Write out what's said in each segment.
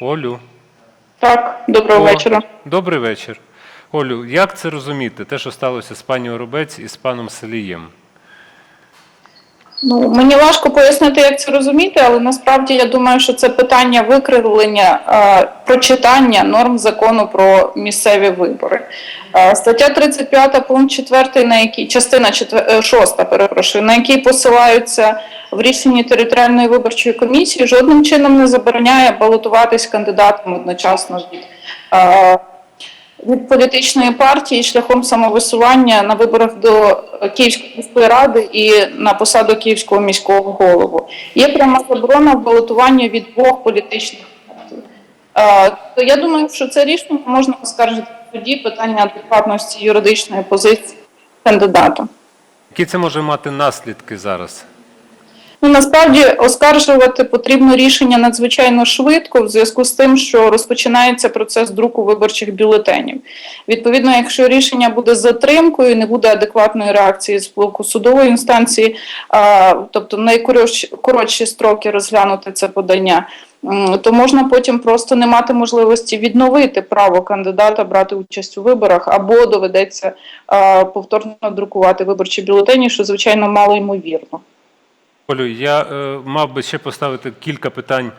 Олю. Так, доброго О, вечора. Добрий вечір. Олю, як це розуміти, те, що сталося з пані Оробець і з паном Селієм? Ну мені важко пояснити, як це розуміти, але насправді я думаю, що це питання викривлення е, прочитання норм закону про місцеві вибори. Е, стаття 35 пункт 4, на якій частина 4, 6, перепрошую, на якій посилаються в рішенні територіальної виборчої комісії, жодним чином не забороняє балотуватись кандидатом одночасно від. е, від політичної партії шляхом самовисування на виборах до Київської міської ради і на посаду Київського міського голову. Є пряма заборона в балотуванні від двох політичних партій. То я думаю, що це рішення можна оскаржити суді питання адекватності юридичної позиції кандидата. Які це може мати наслідки зараз? Ну, насправді оскаржувати потрібно рішення надзвичайно швидко в зв'язку з тим, що розпочинається процес друку виборчих бюлетенів. Відповідно, якщо рішення буде затримкою, не буде адекватної реакції з боку судової інстанції, а, тобто найкоротші строки розглянути це подання. То можна потім просто не мати можливості відновити право кандидата брати участь у виборах, або доведеться а, повторно друкувати виборчі бюлетені, що звичайно мало ймовірно. Олю, я е, мав би ще поставити кілька питань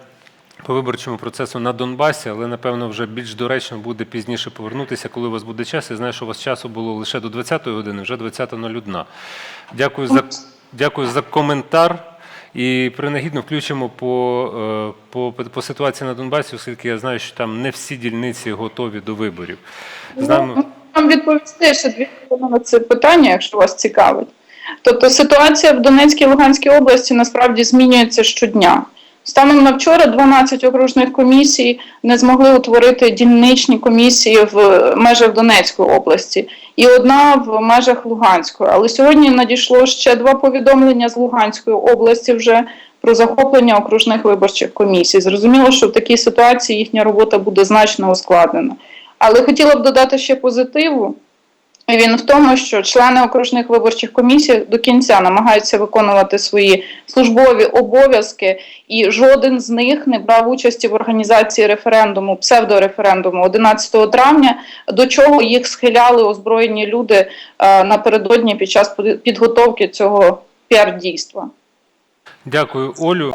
по виборчому процесу на Донбасі, але напевно вже більш доречно буде пізніше повернутися, коли у вас буде час. Я знаю, що у вас часу було лише до 20-ї години, вже 20.01. Дякую за, дякую за коментар. І принагідно включимо по, е, по, по ситуації на Донбасі, оскільки я знаю, що там не всі дільниці готові до виборів. З нами... Ну, Вам відповісти ще дві хвилини на це питання, якщо вас цікавить. Тобто ситуація в Донецькій і Луганській області насправді змінюється щодня. Станом на вчора 12 окружних комісій не змогли утворити дільничні комісії в межах Донецької області і одна в межах Луганської. Але сьогодні надійшло ще два повідомлення з Луганської області вже про захоплення окружних виборчих комісій. Зрозуміло, що в такій ситуації їхня робота буде значно ускладнена. Але хотіла б додати ще позитиву. Він в тому, що члени окружних виборчих комісій до кінця намагаються виконувати свої службові обов'язки, і жоден з них не брав участі в організації референдуму, псевдореферендуму 11 травня, до чого їх схиляли озброєні люди е, напередодні під час підготовки цього піар-дійства. Дякую, Олю.